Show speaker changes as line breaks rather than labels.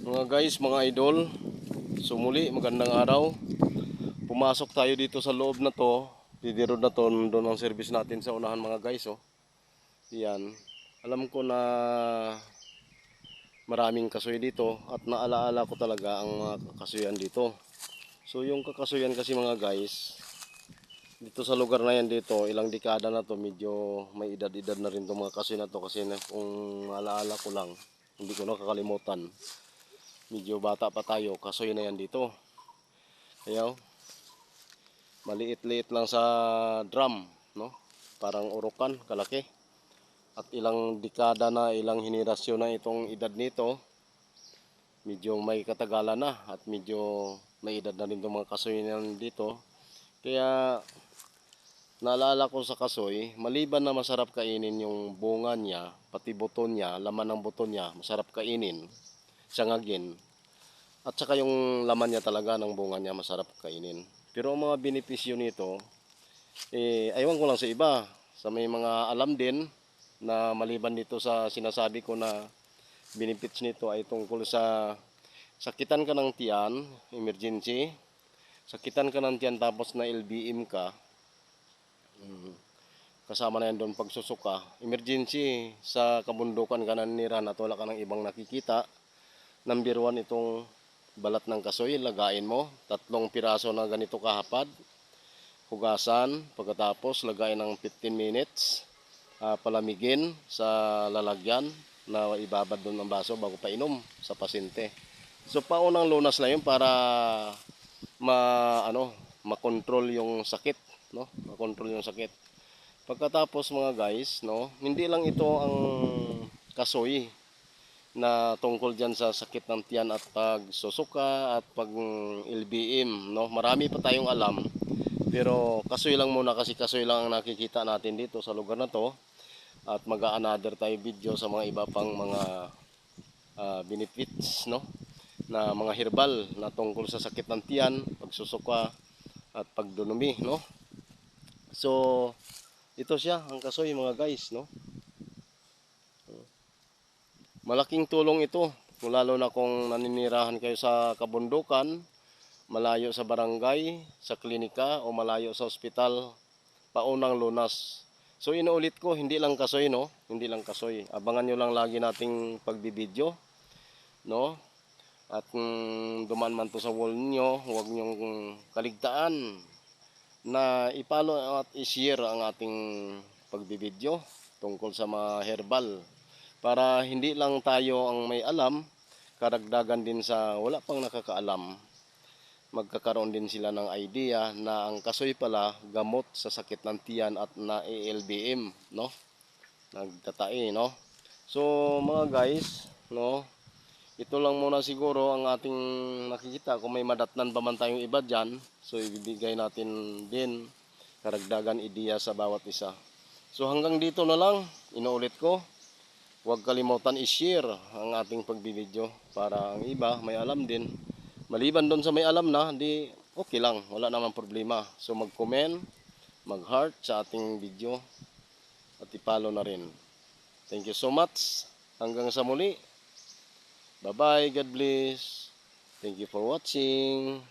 Mga guys, mga idol, sumuli, magandang araw. Pumasok tayo dito sa loob na to. Didi road na to, doon ang service natin sa unahan mga guys. Oh. Yan. Alam ko na maraming kasoy dito at naalaala ko talaga ang mga kasuyan dito. So yung kakasuyan kasi mga guys, dito sa lugar na yan dito, ilang dekada na to, medyo may edad-edad na rin itong mga kasoy na to kasi na, kung naalaala ko lang, hindi ko nakakalimutan medyo bata pa tayo, kasoy na yan dito. Kaya, oh, maliit-liit lang sa drum, no? Parang urukan, kalaki. At ilang dekada na, ilang henerasyon na itong edad nito, medyo may katagalan na at medyo may edad na rin itong mga kasoy na dito. Kaya, naalala ko sa kasoy, maliban na masarap kainin yung bunga niya, pati buto niya, laman ng buto niya, masarap kainin sangagin. At saka yung laman niya talaga ng bunga niya masarap kainin. Pero ang mga benepisyo nito, eh, aywan ko lang sa iba. Sa may mga alam din na maliban dito sa sinasabi ko na benefits nito ay tungkol sa sakitan ka ng tiyan, emergency, sakitan ka ng tiyan tapos na LBM ka, mm, kasama na yan doon pagsusuka, emergency sa kabundukan ka nanirahan at wala ka ng ibang nakikita, number one itong balat ng kasoy, lagain mo, tatlong piraso na ganito kahapad, hugasan, pagkatapos lagayin ng 15 minutes, ah, palamigin sa lalagyan na ibabad doon ng baso bago pa inom sa pasyente. So paunang lunas lang yun para ma ano, makontrol yung sakit, no? Makontrol yung sakit. Pagkatapos mga guys, no, hindi lang ito ang kasoy na tungkol dyan sa sakit ng tiyan at pagsusuka at pag LBM, no? Marami pa tayong alam. Pero kasoy lang muna kasi kasoy lang ang nakikita natin dito sa lugar na to. At mag-another tayo video sa mga iba pang mga ah, benefits, no? Na mga herbal na tungkol sa sakit ng tiyan, pagsusuka at pagdunumi, no? So, ito siya, ang kasoy mga guys, no? Malaking tulong ito, kung lalo na kung naninirahan kayo sa kabundukan, malayo sa barangay, sa klinika o malayo sa ospital, paunang lunas. So inuulit ko, hindi lang kasoy, no? Hindi lang kasoy. Abangan nyo lang lagi nating pagbibideo, no? At kung dumaan man to sa wall nyo, huwag nyong kaligtaan na ipalo at i-share ang ating pagbibideo tungkol sa mga herbal para hindi lang tayo ang may alam, karagdagan din sa wala pang nakakaalam. Magkakaroon din sila ng idea na ang kasoy pala gamot sa sakit ng tiyan at na ALBM, no? Nagtatae, no? So, mga guys, no? Ito lang muna siguro ang ating nakikita. Kung may madatnan pa man tayong iba dyan, so ibibigay natin din karagdagan idea sa bawat isa. So hanggang dito na lang, inuulit ko, Huwag kalimutan i-share ang ating pagbibideo para ang iba may alam din. Maliban doon sa may alam na, di okay lang, wala naman problema. So mag-comment, mag-heart sa ating video at ipalo na rin. Thank you so much. Hanggang sa muli. Bye-bye. God bless. Thank you for watching.